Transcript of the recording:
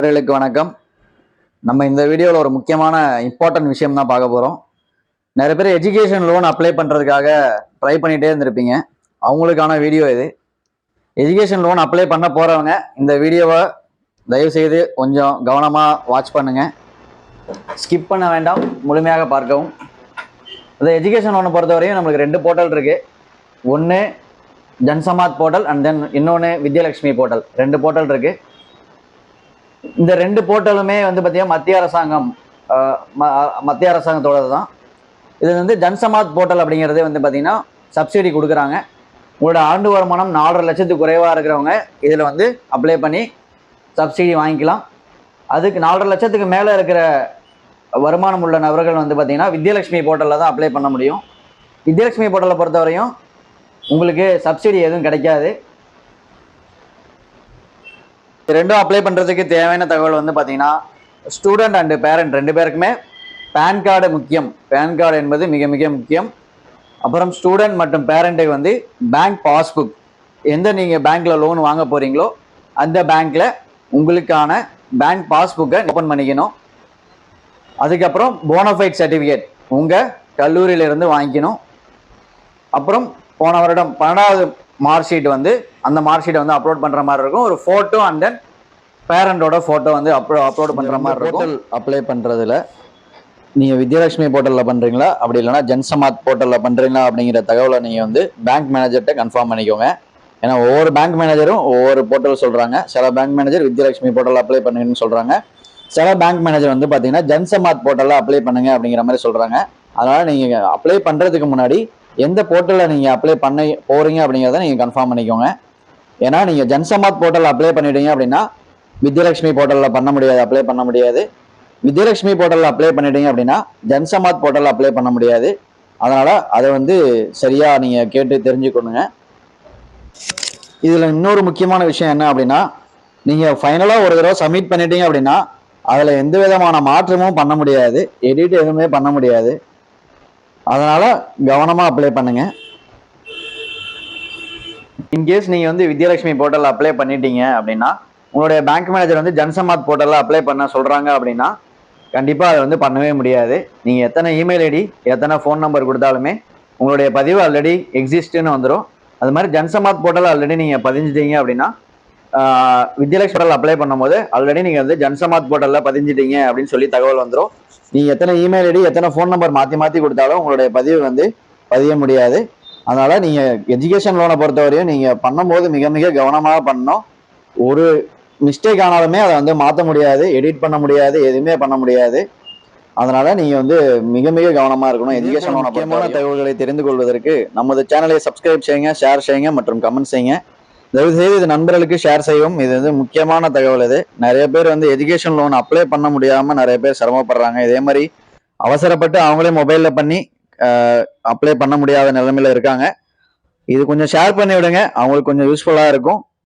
நண்பர்களுக்கு வணக்கம். நம்ம இந்த வீடியோவில் ஒரு முக்கியமான இம்பார்ட்டன்ட் விஷயம் தான் பார்க்க போகிறோம் நிறைய பேர் எஜுகேஷன் லோன் அப்ளை பண்ணுறதுக்காக ட்ரை பண்ணிகிட்டே இருந்திருப்பீங்க. அவங்களுக்கான வீடியோ இது. எஜுகேஷன் லோன் அப்ளை பண்ண போகிறவங்க இந்த வீடியோவை தயவுசெய்து கொஞ்சம் கவனமாக வாட்ச் பண்ணுங்கள் ஸ்கிப் பண்ண வேண்டாம். முழுமையாக பார்க்கவும். இந்த எஜுகேஷன் லோனை பொறுத்தவரையும் நம்மளுக்கு ரெண்டு போர்ட்டல் இருக்குது ஒன்று ஜன்சமாத் போர்ட்டல் அண்ட் தென் இன்னொன்று வித்யலட்சுமி போர்ட்டல் ரெண்டு போர்ட்டல் இருக்குது இந்த ரெண்டு போர்ட்டலுமே வந்து பார்த்தீங்கன்னா மத்திய அரசாங்கம் ம- மத்திய அரசாங்கத்தோடது தான். இது வந்து ஜன்சமாத் போர்ட்டல் அப்படிங்கிறது வந்து பார்த்தீங்கன்னா சப்சிடி கொடுக்குறாங்க. உங்களோட ஆண்டு வருமானம் நாலரை லட்சத்துக்கு குறைவாக இருக்கிறவங்க இதில் வந்து அப்ளை பண்ணி சப்சிடி வாங்கிக்கலாம். அதுக்கு நாலரை லட்சத்துக்கு மேலே இருக்கிற வருமானம் உள்ள நபர்கள் வந்து பார்த்திங்கன்னா வித்யலட்சுமி போர்ட்டலில் தான் அப்ளை பண்ண முடியும். வித்யலட்சுமி போர்ட்டலை பொறுத்தவரையும் உங்களுக்கு சப்சிடி எதுவும் கிடைக்காது. இது ரெண்டும் அப்ளை பண்ணுறதுக்கு தேவையான தகவல் வந்து பார்த்தீங்கன்னா ஸ்டூடெண்ட் அண்டு பேரண்ட் ரெண்டு பேருக்குமே பேன் கார்டு முக்கியம். பேன் கார்டு என்பது மிக மிக முக்கியம். அப்புறம் ஸ்டூடெண்ட் மற்றும் பேரண்ட்டுக்கு வந்து பேங்க் பாஸ்புக் எந்த நீங்கள் பேங்க்கில் லோன் வாங்க போகிறீங்களோ அந்த பேங்க்கில் உங்களுக்கான பேங்க் பாஸ்புக்கை ஓப்பன் பண்ணிக்கணும். அதுக்கப்புறம் போனஃபைட் சர்டிஃபிகேட் உங்கள் கல்லூரியிலேருந்து வாங்கிக்கணும். அப்புறம் போன வருடம் பன்னெண்டாவது மார்க் ஷீட் வந்து அந்த மார்க் ஷீட்டை வந்து அப்லோட் பண்ணுற மாதிரி இருக்கும். ஒரு ஃபோட்டோ அண்ட் தென் பேரண்டோட ஃபோட்டோ வந்து அப்லோ அப்லோட் பண்ணுற மாதிரி இருக்கும். அப்ளை பண்ணுறதுல நீங்கள் வித்யாலட்சுமி போர்ட்டலில் பண்ணுறீங்களா அப்படி இல்லைனா ஜன்சமாத் போர்ட்டலில் பண்ணுறீங்களா அப்படிங்கிற தகவலை நீங்கள் வந்து பேங்க் மேனேஜர்கிட்ட கன்ஃபார்ம் பண்ணிக்கோங்க. ஏன்னா ஒவ்வொரு பேங்க் மேனேஜரும் ஒவ்வொரு போர்ட்டல் சொல்கிறாங்க சில bank manager Vidyalakshmi portal apply பண்ணுங்கன்னு சொல்கிறாங்க சில பேங்க் மேனேஜர் வந்து பார்த்தீங்கன்னா ஜன்சமாத் போர்ட்டலில் அப்ளை பண்ணுங்க அப்படிங்கிற மாதிரி சொல்கிறாங்க அதனால் நீங்கள் அப்ளை பண்ணுறதுக்கு முன்னாடி எந்த போர்ட்டலில் நீங்கள் அப்ளை பண்ண போகிறீங்க அப்படிங்கிறத நீங்கள் கன்ஃபார்ம் பண்ணிக்கோங்க. ஏன்னா நீங்கள் ஜன்சமாத் போர்ட்டல் அப்ளை பண்ணிட்டீங்க அப்படின்னா வித்யலட்சுமி போர்ட்டலில் பண்ண முடியாது அப்ளை பண்ண முடியாது. வித்யலட்சுமி போர்ட்டலில் அப்ளை பண்ணிட்டீங்க அப்படின்னா ஜன்சமாத் போர்ட்டலில் அப்ளை பண்ண முடியாது. அதனால் அதை வந்து சரியாக நீங்கள் கேட்டு தெரிஞ்சுக்கணுங்க. இதில் இன்னொரு முக்கியமான விஷயம் என்ன அப்படின்னா நீங்கள் ஃபைனலாக ஒரு தடவை சப்மிட் பண்ணிட்டீங்க அப்படின்னா அதில் எந்த விதமான மாற்றமும் பண்ண முடியாது. எடிட் எதுவுமே பண்ண முடியாது. அதனால் கவனமாக அப்ளை பண்ணுங்கள் இன்கேஸ் நீங்கள் வந்து வித்யாலட்சுமி போர்ட்டலில் அப்ளை பண்ணிட்டீங்க அப்படின்னா உங்களுடைய பேங்க் மேனேஜர் வந்து ஜன்சமாத் போர்ட்டலில் அப்ளை பண்ண சொல்கிறாங்க அப்படின்னா கண்டிப்பாக அதை வந்து பண்ணவே முடியாது. நீங்கள் எத்தனை இமெயில் ஐடி எத்தனை ஃபோன் நம்பர் கொடுத்தாலுமே உங்களுடைய பதிவு ஆல்ரெடி எக்ஸிஸ்ட்னு வந்துடும் அது மாதிரி ஜன்சமாத் போர்ட்டல் ஆல்ரெடி நீங்கள் பதிஞ்சிட்டீங்க அப்படின்னா ஆஹ், போர்ட்டல் அப்ளை பண்ணும்போது ஆல்ரெடி நீங்கள் வந்து ஜன்சமாத் போர்ட்டலில் பதிஞ்சிட்டீங்க அப்படின்னு சொல்லி தகவல் வந்துடும் நீங்கள் எத்தனை இமெயில் ஐடி எத்தனை ஃபோன் நம்பர் மாற்றி மாற்றி கொடுத்தாலும் உங்களுடைய பதிவு வந்து பதிய முடியாது. அதனால் நீங்கள் எஜுகேஷன் லோனை பொறுத்தவரையும் நீங்கள் பண்ணும்போது மிக மிக கவனமாக பண்ணணும். ஒரு மிஸ்டேக் ஆனாலுமே அதை வந்து மாற்ற முடியாது எடிட் பண்ண முடியாது எதுவுமே பண்ண முடியாது. அதனால நீங்க வந்து மிக மிக கவனமா இருக்கணும். எஜுகேஷன் முக்கியமான தகவல்களை தெரிந்து கொள்வதற்கு நமது சேனலை சப்ஸ்கிரைப் செய்யுங்க ஷேர் செய்யுங்க மற்றும் கமெண்ட் செய்யுங்க. தயவு செய்து இது நண்பர்களுக்கு ஷேர் செய்யவும். இது வந்து முக்கியமான தகவல் இது. நிறைய பேர் வந்து எஜுகேஷன் லோன் அப்ளை பண்ண முடியாம நிறைய பேர் சிரமப்படுறாங்க. இதே மாதிரி அவசரப்பட்டு அவங்களே மொபைல்ல பண்ணி அப்ளை பண்ண முடியாத நிலைமையில இருக்காங்க. இது கொஞ்சம் ஷேர் பண்ணி விடுங்க. அவங்களுக்கு கொஞ்சம் யூஸ்ஃபுல்லா இருக்கும்.